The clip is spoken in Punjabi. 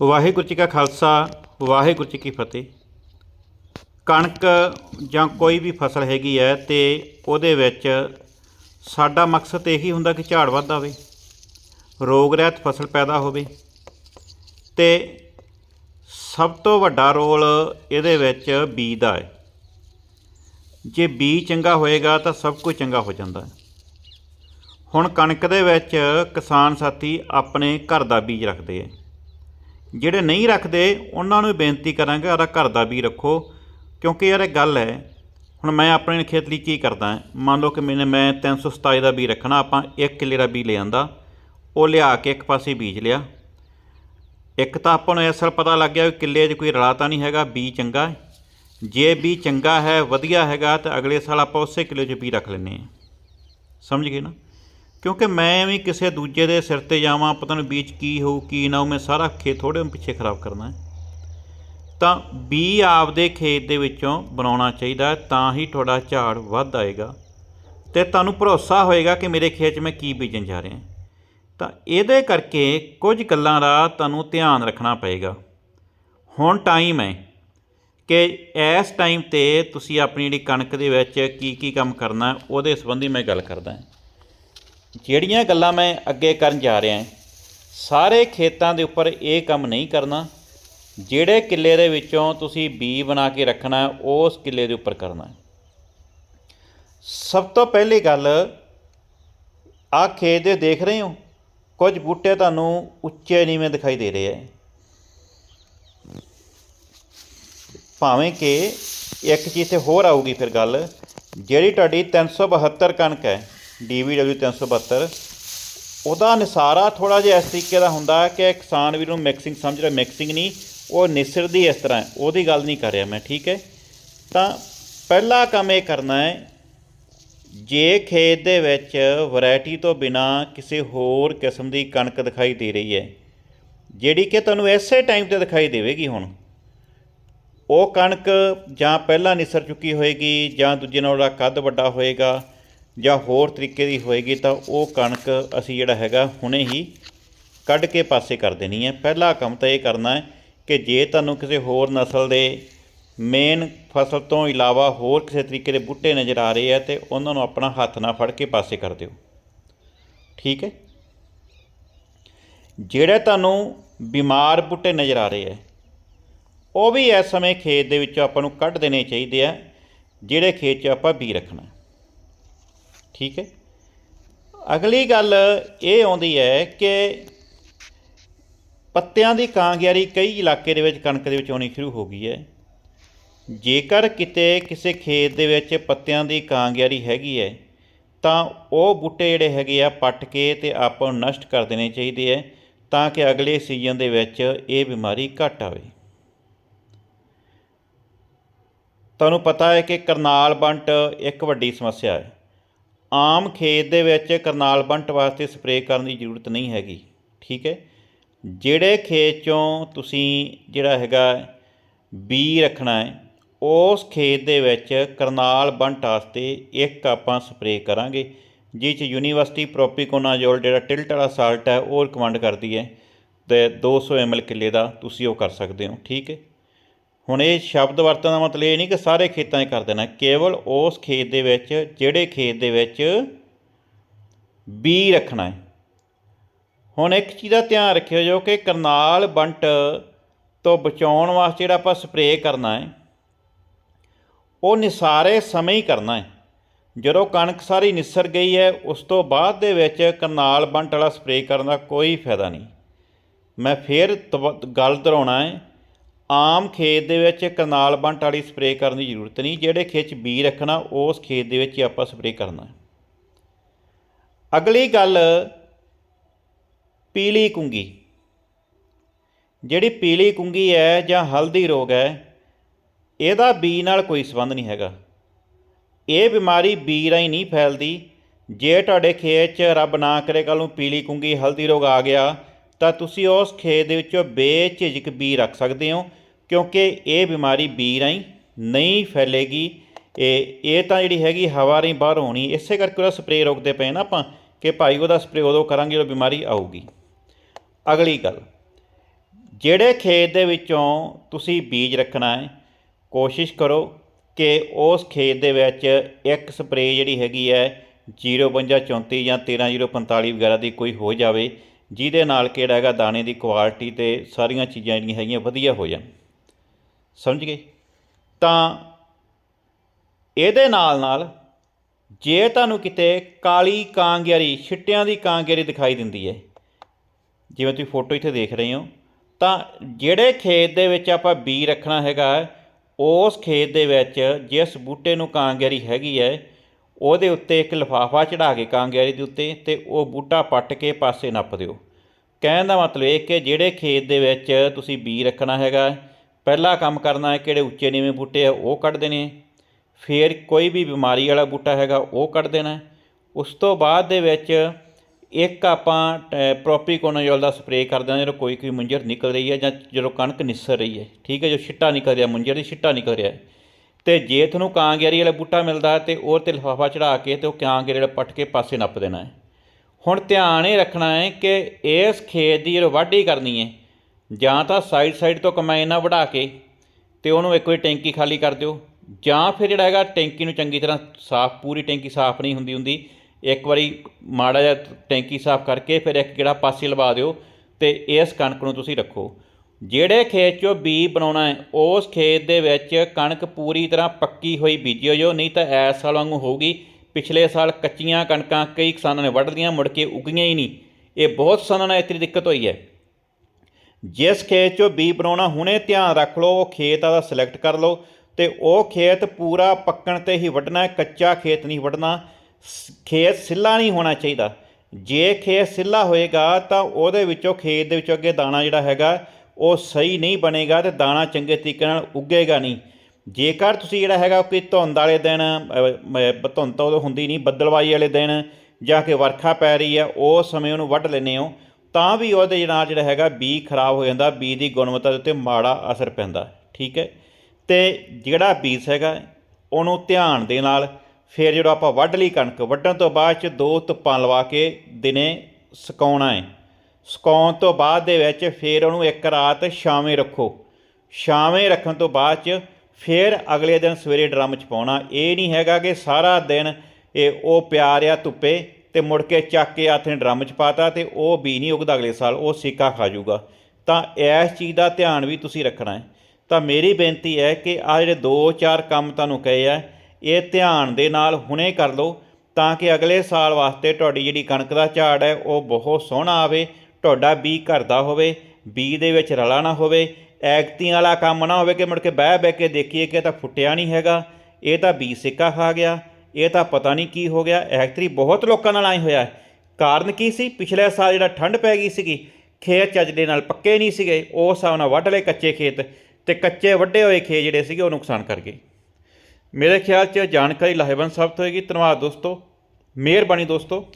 ਵਾਹਿਗੁਰੂ ਜੀ ਕਾ ਖਾਲਸਾ, ਵਾਹਿਗੁਰੂ ਜੀ ਕੀ ਫਤਿਹ। ਕਣਕ ਜਾਂ ਕੋਈ ਵੀ ਫਸਲ ਹੈਗੀ ਹੈ ਤੇ ਉਹਦੇ ਵਿੱਚ ਸਾਡਾ ਮਕਸਦ ਇਹੀ ਹੁੰਦਾ ਕਿ ਝਾੜ ਵੱਧ ਆਵੇ, ਰੋਗ ਰਹਿਤ ਫਸਲ ਪੈਦਾ ਹੋਵੇ ਤੇ ਸਭ ਤੋਂ ਵੱਡਾ ਰੋਲ ਇਹਦੇ ਵਿੱਚ ਬੀਜ ਦਾ ਹੈ। ਜੇ ਬੀਜ ਚੰਗਾ ਹੋਏਗਾ ਤਾਂ ਸਭ ਕੁਝ ਚੰਗਾ ਹੋ ਜਾਂਦਾ ਹੈ। ਹੁਣ ਕਣਕ ਦੇ ਵਿੱਚ ਕਿਸਾਨ ਸਾਥੀ ਆਪਣੇ ਘਰ ਦਾ ਬੀਜ ਰੱਖਦੇ ਆ ਜਿਹੜੇ ਨਹੀਂ ਰੱਖਦੇ, ਉਹਨਾਂ ਨੂੰ ਵੀ ਬੇਨਤੀ ਕਰਾਂਗੇ, ਆਪਦਾ ਘਰ ਦਾ ਬੀਜ ਰੱਖੋ। ਕਿਉਂਕਿ ਯਾਰ ਇਹ ਗੱਲ ਹੈ, ਹੁਣ ਮੈਂ ਆਪਣੇ ਖੇਤ ਲਈ ਕੀ ਕਰਦਾ ਮੰਨ ਲਓ ਕਿ ਮੈਨੇ ਮੈਂ 327 ਦਾ ਬੀ ਰੱਖਣਾ, ਆਪਾਂ 1 ਕਿੱਲੇ ਦਾ ਬੀ ਲਿਆਂਦਾ ਉਹ ਲਿਆ ਕੇ ਇੱਕ ਪਾਸੇ ਬੀਜ ਲਿਆ। ਇੱਕ ਤਾਂ ਆਪਾਂ ਨੂੰ ਇਸ ਵਾਰ ਪਤਾ ਲੱਗ ਗਿਆ ਵੀ ਕਿੱਲੇ 'ਚ ਕੋਈ ਰਲਾ ਤਾਂ ਨਹੀਂ ਹੈਗਾ ਬੀ ਚੰਗਾ ਜੇ ਬੀ ਚੰਗਾ ਹੈ, ਵਧੀਆ ਹੈਗਾ, ਤਾਂ ਅਗਲੇ ਸਾਲ ਆਪਾਂ ਉਸੇ ਕਿੱਲੇ 'ਚ ਬੀ ਰੱਖ ਲੈਂਦੇ ਹਾਂ। ਸਮਝ ਗਏ ਨਾ? ਕਿਉਂਕਿ ਮੈਂ ਵੀ ਕਿਸੇ ਦੂਜੇ ਦੇ ਸਿਰ ਤੇ ਜਾਵਾਂ, ਪਤਾ ਨਹੀਂ ਬੀਜ ਕੀ ਹੋਊ, ਕੀ ਨਾ ਹੋਊ, ਮੈਂ ਸਾਰਾ ਖੇਤ ਥੋੜੇ ਪਿੱਛੇ ਖਰਾਬ ਕਰਨਾ ਹੈ। ਤਾਂ ਬੀ ਆਪਦੇ ਖੇਤ ਦੇ ਵਿੱਚੋਂ ਬਣਾਉਣਾ ਚਾਹੀਦਾ ਤਾਂ ਹੀ ਤੁਹਾਡਾ ਝਾੜ ਵੱਧ ਆਏਗਾ। ਤੇ ਤੁਹਾਨੂੰ ਭਰੋਸਾ ਹੋਏਗਾ ਕਿ ਮੇਰੇ ਖੇਤ 'ਚ ਮੈਂ ਕੀ ਬੀਜਣ ਜਾ ਰਿਹਾ ਤਾਂ ਇਹਦੇ ਕਰਕੇ ਕੁਝ ਗੱਲਾਂ ਦਾ ਤੁਹਾਨੂੰ ਧਿਆਨ ਰੱਖਣਾ ਪਏਗਾ। ਹੁਣ ਟਾਈਮ ਹੈ ਕਿ ਇਸ ਟਾਈਮ ਤੇ ਤੁਸੀਂ ਆਪਣੀ ਜਿਹੜੀ ਕਣਕ ਦੇ ਵਿੱਚ ਕੀ ਕੀ ਕੰਮ ਕਰਨਾ ਉਹਦੇ ਸੰਬੰਧੀ ਮੈਂ ਗੱਲ ਕਰਦਾ ਹਾਂ। ਜਿਹੜੀਆਂ ਗੱਲਾਂ ਮੈਂ ਅੱਗੇ ਕਰਨ ਜਾ ਰਿਹਾ ਹਾਂ, ਸਾਰੇ ਖੇਤਾਂ ਦੇ ਉੱਪਰ ਇਹ ਕੰਮ ਨਹੀਂ ਕਰਨਾ। ਜਿਹੜੇ ਕਿੱਲੇ ਦੇ ਵਿੱਚੋਂ ਤੁਸੀਂ ਬੀ ਬਣਾ ਕੇ ਰੱਖਣਾ, ਉਸ ਕਿੱਲੇ ਦੇ ਉੱਪਰ ਕਰਨਾ। ਸਭ ਤੋਂ ਪਹਿਲੀ ਗੱਲ ਆ ਖੇਤ ਦੇ ਦੇਖ ਰਹੇ ਹੋ? ਕੁਝ ਬੂਟੇ ਤੁਹਾਨੂੰ ਉੱਚੇ ਨੀਵੇਂ ਦਿਖਾਈ ਦੇ ਰਹੇ ਹੈ ਭਾਵੇਂ ਕਿ ਇੱਕ ਚੀਜ਼ ਤੇ ਹੋਰ ਆਊਗੀ ਫਿਰ ਗੱਲ, ਜਿਹੜੀ ਤੁਹਾਡੀ 372 ਕਣਕ ਹੈ DVW 372 ਉਹਦਾ ਨਿਸਾਰਾ ਥੋੜਾ ਜਿਹਾ ਇਸ ਤਰੀਕੇ ਦਾ ਹੁੰਦਾ ਕਿ ਕਿਸਾਨ ਵੀਰ ਨੂੰ ਮਿਕਸਿੰਗ ਸਮਝ ਰਿਹਾ ਮਿਕਸਿੰਗ ਨਹੀਂ। ਉਹ ਨਿਸਰਦੀ ਇਸ ਤਰ੍ਹਾਂ ਉਹਦੀ ਗੱਲ ਨਹੀਂ ਕਰ ਰਿਹਾ ਮੈਂ, ਠੀਕ ਹੈ? ਤਾਂ ਪਹਿਲਾ ਕੰਮ ਇਹ ਕਰਨਾ ਹੈ, ਜੇ ਖੇਤ ਦੇ ਵਿੱਚ ਵੈਰਾਈਟੀ ਤੋਂ ਬਿਨਾ ਕਿਸੇ ਹੋਰ ਕਿਸਮ ਦੀ ਕਣਕ ਦਿਖਾਈ ਦੇ ਰਹੀ ਹੈ, ਜਿਹੜੀ ਕਿ ਤੁਹਾਨੂੰ ਐਸੇ ਟਾਈਮ ਤੇ ਦਿਖਾਈ ਦੇਵੇਗੀ ਹੁਣ, ਉਹ ਕਣਕ ਜਾਂ ਪਹਿਲਾਂ ਨਿਸਰ ਚੁੱਕੀ ਹੋਏਗੀ ਜਾਂ ਦੂਜੇ ਨਾਲ ਉਹਦਾ ਕੱਦ ਵੱਡਾ ਹੋਏਗਾ ਜਾਂ ਹੋਰ ਤਰੀਕੇ ਦੀ ਹੋਏਗੀ ਤਾਂ ਉਹ ਕਣਕ ਅਸੀਂ ਜਿਹੜਾ ਹੈਗਾ ਹੁਣੇ ਹੀ ਕੱਢ ਕੇ ਪਾਸੇ ਕਰ ਦੇਣੀ ਹੈ। ਪਹਿਲਾ ਕੰਮ ਤਾਂ ਇਹ ਕਰਨਾ ਹੈ ਕਿ ਜੇ ਤੁਹਾਨੂੰ ਕਿਸੇ ਹੋਰ ਨਸਲ ਦੇ ਮੇਨ ਫਸਲ ਤੋਂ ਇਲਾਵਾ ਹੋਰ ਕਿਸੇ ਤਰੀਕੇ ਦੇ ਬੂਟੇ ਨਜ਼ਰ ਆ ਰਹੇ ਆ ਤੇ ਉਹਨਾਂ ਨੂੰ ਆਪਣਾ ਹੱਥ ਨਾਲ ਫੜ ਕੇ ਪਾਸੇ ਕਰ ਦਿਓ। ਠੀਕ ਹੈ? ਜਿਹੜੇ ਤੁਹਾਨੂੰ ਬਿਮਾਰ ਬੂਟੇ ਨਜ਼ਰ ਆ ਰਹੇ ਆ ਉਹ ਵੀ ਇਸ ਸਮੇਂ ਖੇਤ ਦੇ ਵਿੱਚੋਂ ਆਪਾਂ ਨੂੰ ਕੱਢ ਦੇਣੇ ਚਾਹੀਦੇ ਆ, ਜਿਹੜੇ ਖੇਤ 'ਚ ਆਪਾਂ ਬੀ ਰੱਖਣਾ। ਠੀਕ ਹੈ? ਅਗਲੀ ਗੱਲ ਇਹ ਆਉਂਦੀ ਹੈ ਕਿ ਪੱਤਿਆਂ ਦੀ ਕਾਂਗਿਆਰੀ ਕਈ ਇਲਾਕੇ ਦੇ ਵਿੱਚ, ਕਣਕ ਦੇ ਵਿੱਚ ਆਉਣੀ ਸ਼ੁਰੂ ਹੋ ਗਈ ਹੈ। ਜੇਕਰ ਕਿਤੇ ਕਿਸੇ ਖੇਤ ਦੇ ਵਿੱਚ ਪੱਤਿਆਂ ਦੀ ਕਾਂਗਿਆਰੀ ਹੈਗੀ ਹੈ, ਤਾਂ ਉਹ ਬੂਟੇ ਜਿਹੜੇ ਹੈਗੇ ਆ ਪੱਟ ਕੇ ਤੇ ਆਪਾਂ ਨੂੰ ਨਸ਼ਟ ਕਰ ਦੇਣੇ ਚਾਹੀਦੇ ਹੈ, ਤਾਂ ਕਿ ਅਗਲੇ ਸੀਜ਼ਨ ਦੇ ਵਿੱਚ ਇਹ ਬਿਮਾਰੀ ਘੱਟ ਆਵੇ। ਤੁਹਾਨੂੰ ਪਤਾ ਹੈ ਕਿ ਕਰਨਾਲ ਬੰਟ ਇੱਕ ਵੱਡੀ ਸਮੱਸਿਆ ਹੈ। ਆਮ ਖੇਤ ਦੇ ਵਿੱਚ ਕਰਨਾਲ ਬੰਟ ਵਾਸਤੇ ਸਪਰੇਅ ਕਰਨ ਦੀ ਜ਼ਰੂਰਤ ਨਹੀਂ ਹੈਗੀ, ਠੀਕ ਹੈ? ਜਿਹੜੇ ਖੇਤ ਚੋਂ ਤੁਸੀਂ ਜਿਹੜਾ ਹੈਗਾ ਬੀ ਰੱਖਣਾ ਹੈ, ਉਸ ਖੇਤ ਦੇ ਵਿੱਚ ਕਰਨਾਲ ਬੰਟ ਵਾਸਤੇ ਇੱਕ ਆਪਾਂ ਸਪਰੇਅ ਕਰਾਂਗੇ ਜਿਸ 'ਚ ਯੂਨੀਵਰਸਿਟੀ ਪ੍ਰੋਪੀਕੋਨਾਜ਼ੋਲ ਜਿਹੜਾ ਟਿਲਟ ਵਾਲਾ ਸਾਲਟ ਹੈ, ਉਹ ਰਿਕਮੈਂਡ ਕਰਦੀ ਹੈ ਤੇ 200 ml ਕਿੱਲੇ ਦਾ ਤੁਸੀਂ ਉਹ ਕਰ ਸਕਦੇ ਹੋ, ਠੀਕ ਹੈ? ਹੁਣ ਇਹ ਸ਼ਬਦ ਵਰਤਣ ਦਾ ਮਤਲਬ ਇਹ ਨਹੀਂ ਕਿ ਸਾਰੇ ਖੇਤਾਂ 'ਚ ਕਰ ਦੇਣਾ, ਕੇਵਲ ਉਸ ਖੇਤ ਦੇ ਵਿੱਚ, ਜਿਹੜੇ ਖੇਤ ਦੇ ਵਿੱਚ ਬੀ ਰੱਖਣਾ ਹੈ। ਹੁਣ ਇੱਕ ਚੀਜ਼ ਦਾ ਧਿਆਨ ਰੱਖਿਓ ਜੋ ਕਿ ਕਰਨਾਲ ਬੰਟ ਤੋਂ ਬਚਾਉਣ ਵਾਸਤੇ ਜਿਹੜਾ ਆਪਾਂ ਸਪਰੇਅ ਕਰਨਾ ਹੈ, ਉਹ ਨਿਸਾਰੇ ਸਮੇਂ ਹੀ ਕਰਨਾ ਹੈ। ਜਦੋਂ ਕਣਕ ਸਾਰੀ ਨਿਸਰ ਗਈ ਹੈ, ਉਸ ਤੋਂ ਬਾਅਦ ਦੇ ਵਿੱਚ ਕਰਨਾਲ ਬੰਟ ਵਾਲਾ ਸਪਰੇਅ ਕਰਨ ਦਾ ਕੋਈ ਫਾਇਦਾ ਨਹੀਂ। ਮੈਂ ਫੇਰ ਤਵ- ਗੱਲ ਦੁਹਰਾਉਣਾ ਹੈ ਆਮ ਖੇਤ ਦੇ ਵਿੱਚ ਕਰਨਾਲ ਬੰਟ ਵਾਲੀ ਸਪਰੇਅ ਕਰਨ ਦੀ ਜ਼ਰੂਰਤ ਨਹੀਂ। ਜਿਹੜੇ ਖੇਤ 'ਚ ਬੀ ਰੱਖਣਾ, ਉਸ ਖੇਤ ਦੇ ਵਿੱਚ ਹੀ ਆਪਾਂ ਸਪਰੇਅ ਕਰਨਾ ਅਗਲੀ ਗੱਲ, ਪੀਲੀ ਕੁੰਗੀ। ਜਿਹੜੀ ਪੀਲੀ ਕੁੰਗੀ ਹੈ ਜਾਂ ਹਲਦੀ ਰੋਗ ਹੈ, ਇਹਦਾ ਬੀ ਨਾਲ ਕੋਈ ਸੰਬੰਧ ਨਹੀਂ ਹੈਗਾ। ਇਹ ਬਿਮਾਰੀ ਬੀ ਰਾਹੀਂ ਨਹੀਂ ਫੈਲਦੀ। ਜੇ ਤੁਹਾਡੇ ਖੇਤ 'ਚ ਰੱਬ ਨਾ ਕਰੇ, ਕੱਲ੍ਹ ਨੂੰ ਪੀਲੀ ਕੁੰਗੀ, ਹਲਦੀ ਰੋਗ ਆ ਗਿਆ, ਤਾਂ ਤੁਸੀਂ ਉਸ ਖੇਤ ਦੇ ਵਿੱਚੋਂ ਬੇਝਿਜਕ ਬੀ ਰੱਖ ਸਕਦੇ ਹੋ। ਕਿਉਂਕਿ ਇਹ ਬਿਮਾਰੀ ਬੀ ਰਾਹੀਂ ਨਹੀਂ ਫੈਲੇਗੀ। ਇਹ ਇਹ ਤਾਂ ਜਿਹੜੀ ਹੈਗੀ ਹਵਾ ਰਾਹੀਂ ਬਾਹਰ ਹੋਣੀ, ਇਸੇ ਕਰਕੇ ਉਹਦਾ ਸਪਰੇਅ ਰੋਕਦੇ ਪਏ ਨਾ ਆਪਾਂ ਕਿ ਭਾਈ ਉਹਦਾ ਸਪਰੇਅ ਉਦੋਂ ਕਰਾਂਗੇ ਜਦੋਂ ਬਿਮਾਰੀ ਆਊਗੀ। ਅਗਲੀ ਗੱਲ, ਜਿਹੜੇ ਖੇਤ ਦੇ ਵਿੱਚੋਂ ਤੁਸੀਂ ਬੀਜ ਰੱਖਣਾ ਹੈ, ਕੋਸ਼ਿਸ਼ ਕਰੋ ਕਿ ਉਸ ਖੇਤ ਦੇ ਵਿੱਚ ਇੱਕ ਸਪਰੇਅ ਜਿਹੜੀ ਹੈਗੀ ਹੈ 05234 ਜਾਂ 13045 ਵਗੈਰਾ ਦੀ ਕੋਈ ਹੋ ਜਾਵੇ, ਜਿਹਦੇ ਨਾਲ ਕਿਹੜਾ ਹੈਗਾ ਦਾਣੇ ਦੀ ਕੁਆਲਿਟੀ ਤੇ ਸਾਰੀਆਂ ਚੀਜ਼ਾਂ ਜਿਹੜੀਆਂ ਹੈਗੀਆਂ ਵਧੀਆ ਹੋ ਜਾਣ। ਸਮਝ ਗਏ? ਤਾਂ ਇਹਦੇ ਨਾਲ ਨਾਲ ਜੇ ਤੁਹਾਨੂੰ ਕਿਤੇ ਕਾਲੀ ਕਾਂਗਿਆਰੀ, ਛਿੱਟਿਆਂ ਦੀ ਕਾਂਗਿਆਰੀ ਦਿਖਾਈ ਦਿੰਦੀ ਹੈ, ਜਿਵੇਂ ਤੁਸੀਂ ਫੋਟੋ ਇੱਥੇ ਦੇਖ ਰਹੇ ਹੋ, ਤਾਂ ਜਿਹੜੇ ਖੇਤ ਦੇ ਵਿੱਚ ਆਪਾਂ ਬੀ ਰੱਖਣਾ ਹੈਗਾ, ਉਸ ਖੇਤ ਦੇ ਵਿੱਚ ਜਿਸ ਬੂਟੇ ਨੂੰ ਕਾਂਗਿਆਰੀ ਹੈਗੀ ਹੈ, ਉਹਦੇ ਉੱਤੇ ਇੱਕ ਲਿਫਾਫਾ ਚੜਾ ਕੇ ਕਾਂਗਿਆਰੀ ਦੇ ਉੱਤੇ ਤੇ ਉਹ ਬੂਟਾ ਪੱਟ ਕੇ ਪਾਸੇ ਨੱਪ ਦਿਓ। ਕਹਿਣ ਦਾ ਮਤਲਬ ਇਹ ਕਿ ਜਿਹੜੇ ਖੇਤ ਦੇ ਵਿੱਚ ਤੁਸੀਂ ਬੀ ਰੱਖਣਾ ਹੈਗਾ ਪਹਿਲਾ ਕੰਮ ਕਰਨਾ ਹੈ ਕਿਹੜੇ ਉੱਚੇ ਨੀਵੇਂ ਬੂਟੇ ਆ ਉਹ ਕੱਢ ਦੇਣੇ ਫਿਰ ਕੋਈ ਵੀ ਬਿਮਾਰੀ ਵਾਲਾ ਬੂਟਾ ਹੈਗਾ, ਉਹ ਕੱਢ ਦੇਣਾ ਉਸ ਤੋਂ ਬਾਅਦ ਦੇ ਵਿੱਚ ਇੱਕ ਆਪਾਂ ਪ੍ਰੋਪੀਕੋਨਾਜੋਲ ਦਾ ਸਪਰੇਅ ਕਰ ਦੇਣਾ ਜਦੋਂ ਕੋਈ ਕੋਈ ਮੁੰਜਰ ਨਿਕਲ ਰਹੀ ਹੈ ਜਾਂ ਜਦੋਂ ਕਣਕ ਨਿਸਰ ਰਹੀ ਹੈ, ਠੀਕ ਹੈ, ਜੋ ਛਿੱਟਾ ਨਿਕਲ ਰਿਹਾ, ਮੁੰਜਰ ਦੀ ਛਿੱਟਾ ਨਿਕਲ ਰਿਹਾ ਹੈ। ਤੇ ਜੇ ਤੁਹਾਨੂੰ ਕਾਂਗਿਆਰੀ ਵਾਲਾ ਬੂਟਾ ਮਿਲਦਾ ਤੇ ਉਹ ਤੇ ਲਿਫਾਫਾ ਚੜਾ ਕੇ ਤੇ ਉਹ ਕਾਂਗਿਆਰੀ ਵਾਲਾ ਪੱਟ ਕੇ ਪਾਸੇ ਨੱਪ ਦੇਣਾ ਹੈ। ਹੁਣ ਧਿਆਨ ਇਹ ਰੱਖਣਾ ਹੈ ਕਿ ਇਸ ਖੇਤ ਦੀ ਜਦੋਂ ਵਾਢੀ ਕਰਨੀ ਹੈ ਜਾਂ ਤਾਂ ਸਾਈਡ ਸਾਈਡ ਤੋਂ ਕਮਾਈ ਨਾਲ ਵਢਾ ਕੇ ਤੇ ਉਹਨੂੰ ਇੱਕ ਵਾਰੀ ਟੈਂਕੀ ਖਾਲੀ ਕਰ ਦਿਓ, ਜਾਂ ਫਿਰ ਜਿਹੜਾ ਹੈਗਾ ਟੈਂਕੀ ਨੂੰ ਚੰਗੀ ਤਰ੍ਹਾਂ ਸਾਫ਼, ਪੂਰੀ ਟੈਂਕੀ ਸਾਫ਼ ਨਹੀਂ ਹੁੰਦੀ ਹੁੰਦੀ, ਇੱਕ ਵਾਰੀ ਮਾੜਾ ਜਿਹਾ ਟੈਂਕੀ ਸਾਫ਼ ਕਰਕੇ ਫਿਰ ਇੱਕ ਕਿਹੜਾ ਪਾਸੇ ਲਵਾ ਦਿਓ ਤੇ ਇਸ ਕਣਕ ਨੂੰ ਤੁਸੀਂ ਰੱਖੋ। ਜਿਹੜੇ ਖੇਤ 'ਚੋਂ ਬੀ ਬਣਾਉਣਾ ਹੈ, ਉਸ ਖੇਤ ਦੇ ਵਿੱਚ ਕਣਕ ਪੂਰੀ ਤਰ੍ਹਾਂ ਪੱਕੀ ਹੋਈ ਬੀਜਿਓ ਜੋ ਨਹੀਂ ਤਾਂ ਐਸ ਸਾਲ ਵਾਂਗੂ ਹੋਊਗੀ। ਪਿਛਲੇ ਸਾਲ ਕੱਚੀਆਂ ਕਣਕਾਂ ਕਈ ਕਿਸਾਨਾਂ ਨੇ ਵੱਢ ਲਈਆਂ ਮੁੜ ਕੇ ਉੱਗੀਆਂ ਹੀ ਨਹੀਂ। ਇਹ ਬਹੁਤ ਕਿਸਾਨਾਂ ਨਾਲ ਇਤਨੀ ਦਿੱਕਤ ਹੋਈ ਹੈ। ਜਿਸ ਖੇਤ 'ਚੋਂ ਬੀ ਬਣਾਉਣਾ ਹੁਣੇ ਧਿਆਨ ਰੱਖ ਲਓ, ਉਹ ਖੇਤ ਆਦਾ ਸਿਲੈਕਟ ਕਰ ਲਓ ਤੇ ਉਹ ਖੇਤ ਪੂਰਾ ਪੱਕਣ ਤੇ ਹੀ ਵੱਢਣਾ ਕੱਚਾ ਖੇਤ ਨਹੀਂ ਵੱਢਣਾ, ਸ- ਖੇਤ ਸਿੱਲਾ ਨਹੀਂ ਹੋਣਾ ਚਾਹੀਦਾ। ਜੇ ਖੇਤ ਸਿੱਲਾ ਹੋਏਗਾ ਤਾਂ ਉਹਦੇ ਵਿੱਚੋਂ, ਖੇਤ ਦੇ ਵਿੱਚੋਂ ਅੱਗੇ ਦਾਣਾ ਜਿਹੜਾ ਹੈਗਾ, ਉਹ ਸਹੀ ਨਹੀਂ ਬਣੇਗਾ ਤੇ ਦਾਣਾ ਚੰਗੇ ਤਰੀਕੇ ਨਾਲ ਉੱਗੇਗਾ ਨਹੀਂ। ਜੇਕਰ ਤੁਸੀਂ ਜਿਹੜਾ ਹੈਗਾ ਕੋਈ ਧੁੰਦ ਵਾਲੇ ਦਿਨ ਧੁੰਦ ਤਾਂ ਉਦੋਂ ਹੁੰਦੀ ਨਹੀਂ, ਬੱਦਲਵਾਈ ਵਾਲੇ ਦਿਨ ਜਾਂ ਕਿ ਵਰਖਾ ਪੈ ਰਹੀ ਹੈ ਉਹ ਸਮੇਂ ਉਹਨੂੰ ਵੱਢ ਲੈਂਦੇ ਹੋ। ਤਾਂ ਵੀ ਉਹਦੇ ਨਾਲ ਜਿਹੜਾ ਹੈਗਾ ਬੀ ਖਰਾਬ ਹੋ ਜਾਂਦਾ, ਬੀ ਦੀ ਗੁਣਵੱਤਾ ਦੇ ਉੱਤੇ ਮਾੜਾ ਅਸਰ ਪੈਂਦਾ, ਠੀਕ ਹੈ? ਤੇ ਜਿਹੜਾ ਬੀਜ ਹੈਗਾ ਉਹਨੂੰ ਧਿਆਨ ਦੇ ਨਾਲ ਫਿਰ ਜਦੋਂ ਆਪਾਂ ਵੱਢ ਲਈ ਕਣਕ, ਵੱਢਣ ਤੋਂ ਬਾਅਦ ਚ ਦੋ ਧੁੱਪਾਂ ਲਵਾ ਕੇ ਦਿਨੇ ਸੁਕਾਉਣਾ ਹੈ। ਸੁਕਾਉਣ ਤੋਂ ਬਾਅਦ ਦੇ ਵਿੱਚ ਫਿਰ ਉਹਨੂੰ ਇੱਕ ਰਾਤ ਛਾਵੇਂ ਰੱਖੋ। ਛਾਵੇਂ ਰੱਖਣ ਤੋਂ ਬਾਅਦ ਚ ਫਿਰ ਅਗਲੇ ਦਿਨ ਸਵੇਰੇ ਡਰਮ ਚ ਪਾਉਣਾ। ਇਹ ਨਹੀਂ ਹੈਗਾ ਕਿ ਸਾਰਾ ਦਿਨ ਇਹ ਉਹ ਪਿਆ ਰਿਹਾ ਧੁੱਪੇ ਤੇ ਮੁੜ ਕੇ ਚੱਕ ਕੇ ਆਥੇ ਡਰਮ ਚ ਪਾਤਾ ਤੇ ਉਹ ਬੀ ਨਹੀਂ ਉਗਦਾ ਅਗਲੇ ਸਾਲ, ਉਹ ਸਿੱਕਾ ਖਾ ਜਾਊਗਾ। ਤਾਂ ਇਸ ਚੀਜ਼ ਦਾ ਧਿਆਨ ਵੀ ਤੁਸੀਂ ਰੱਖਣਾ ਹੈ। ਤਾਂ ਮੇਰੀ ਬੇਨਤੀ ਹੈ ਕਿ ਆ ਜਿਹੜੇ ਦੋ ਚਾਰ ਕੰਮ ਤੁਹਾਨੂੰ ਕਹੇ ਆ, ਇਹ ਧਿਆਨ ਦੇ ਨਾਲ ਹੁਣੇ ਕਰ ਲਓ, ਤਾਂ ਕਿ ਅਗਲੇ ਸਾਲ ਵਾਸਤੇ ਤੁਹਾਡੀ ਜਿਹੜੀ ਕਣਕ ਦਾ ਝਾੜ ਹੈ, ਉਹ ਬਹੁਤ ਸੋਹਣਾ ਆਵੇ, ਤੁਹਾਡਾ ਬੀ ਘਰ ਦਾ ਹੋਵੇ ਬੀ ਦੇ ਵਿੱਚ ਰਲਾ ਨਾ ਹੋਵੇ, ਐਗਤੀਆਂ ਵਾਲਾ ਕੰਮ ਨਾ ਹੋਵੇ ਕਿ ਮੁੜ ਕੇ ਬਹਿ ਬਹਿ ਕੇ ਦੇਖੀਏ ਕਿ ਇਹ ਤਾਂ ਫੁੱਟਿਆ ਨਹੀਂ ਹੈਗਾ, ਇਹ ਤਾਂ ਬੀ ਸਿੱਕਾ ਖਾ ਗਿਆ। ਇਹ ਤਾਂ ਪਤਾ ਨਹੀਂ ਕੀ ਹੋ ਗਿਆ ਐਗਤਰੀ ਬਹੁਤ ਲੋਕਾਂ ਨਾਲ ਆਏ ਹੋਇਆ ਕਾਰਨ ਕੀ ਸੀ? ਪਿਛਲੇ ਸਾਲ ਜਿਹੜਾ ਠੰਡ ਪੈ ਗਈ ਸੀਗੀ, ਖੇਤ ਚੱਜ ਦੇ ਨਾਲ ਪੱਕੇ ਨਹੀਂ ਸੀਗੇ ਉਸ ਹਿਸਾਬ ਨਾਲ ਵੱਢ ਲਏ ਕੱਚੇ ਖੇਤ ਤੇ ਕੱਚੇ ਵੱਡੇ ਹੋਏ ਖੇਤ ਜਿਹੜੇ ਸੀਗੇ ਉਹ ਨੁਕਸਾਨ ਕਰ ਗਏ। ਮੇਰੇ ਖਿਆਲ 'ਚ ਜਾਣਕਾਰੀ ਲਾਹੇਵੰਦ ਸਾਬਤ ਹੋਏਗੀ। ਧੰਨਵਾਦ ਦੋਸਤੋ। ਮਿਹਰਬਾਨੀ ਦੋਸਤੋ।